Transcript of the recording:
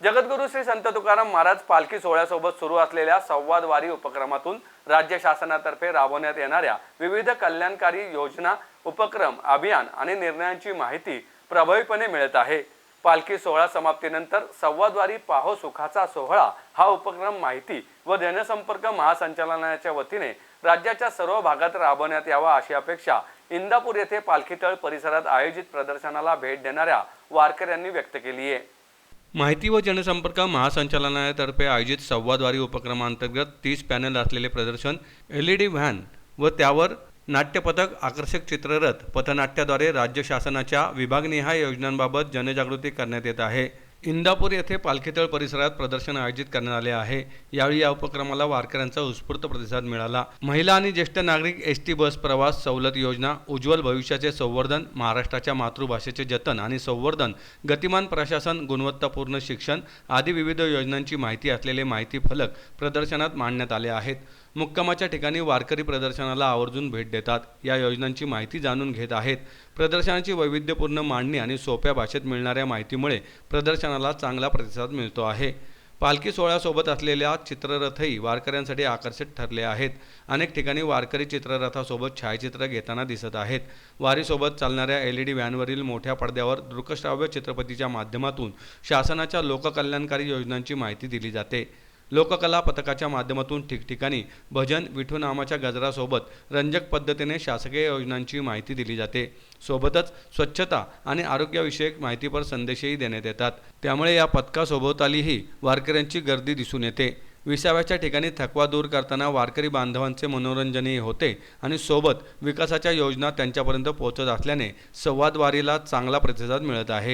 जगद्गुरू श्री संत तुकाराम महाराज पालखी सोहळ्यासोबत सुरू असलेल्या संवादवारी उपक्रमातून राज्य शासनातर्फे राबवण्यात येणाऱ्या विविध कल्याणकारी योजना उपक्रम अभियान आणि निर्णयांची माहिती प्रभावीपणे मिळत आहे. पालखी सोहळा समाप्तीनंतर संवादवारी पाहो सुखाचा सोहळा हा उपक्रम माहिती व जनसंपर्क महासंचालनाच्या वतीने राज्याच्या सर्व भागात राबवण्यात यावा अशी अपेक्षा इंदापूर येथे पालखीतळ परिसरात आयोजित प्रदर्शनाला भेट देणाऱ्या वारकऱ्यांनी व्यक्त केली आहे. माहिती व जनसंपर्क महासंचालनालयातर्फे आयोजित संवादवारी उपक्रमांतर्गत तीस पॅनल असलेले प्रदर्शन एल ई डी व्हॅन व त्यावर नाट्यपथक आकर्षक चित्ररथ पथनाट्याद्वारे राज्य शासनाच्या विभागनिहाय योजनांबाबत जनजागृती करण्यात येत आहे. इंदापूर येथे पालखीतळ परिसरात प्रदर्शन आयोजित करण्यात आले आहे. यावेळी या उपक्रमाला वारकऱ्यांचा उत्स्फूर्त प्रतिसाद मिळाला. महिला आणि ज्येष्ठ नागरिक एस टी बस प्रवास सवलत योजना उज्ज्वल भविष्याचे संवर्धन महाराष्ट्राच्या मातृभाषेचे जतन आणि संवर्धन गतिमान प्रशासन गुणवत्तापूर्ण शिक्षण आदी विविध योजनांची माहिती असलेले माहिती फलक प्रदर्शनात मांडण्यात आले आहेत. मुक्कामाच्या ठिकाणी वारकरी प्रदर्शनाला आवर्जून भेट देतात. या योजनांची माहिती जाणून घेत आहेत. प्रदर्शनाची वैविध्यपूर्ण मांडणी आणि सोप्या भाषेत मिळणाऱ्या माहितीमुळे प्रदर्शनाला चांगला प्रतिसाद मिळतो आहे. पालखी सोहळ्यासोबत असलेल्या चित्ररथही वारकऱ्यांसाठी आकर्षित ठरले आहेत. अनेक ठिकाणी वारकरी चित्ररथासोबत छायाचित्र घेताना दिसत आहेत. वारीसोबत चालणाऱ्या एल ई डी व्हॅनवरील मोठ्या पडद्यावर दृकश्राव्य चित्रपतीच्या माध्यमातून शासनाच्या लोककल्याणकारी योजनांची माहिती दिली जाते. लोककला पथकाच्या माध्यमातून ठिकठिकाणी भजन विठूनामाच्या गजरासोबत रंजक पद्धतीने शासकीय योजनांची माहिती दिली जाते. सोबतच स्वच्छता आणि आरोग्यविषयक माहितीपर संदेशही देण्यात येतात. त्यामुळे या पथकासोबतालीही वारकऱ्यांची गर्दी दिसून येते. विसाव्याच्या ठिकाणी थकवा दूर करताना वारकरी बांधवांचे मनोरंजनही होते आणि सोबत विकासाच्या योजना त्यांच्यापर्यंत पोहोचत असल्याने संवादवारीला चांगला प्रतिसाद मिळत आहे.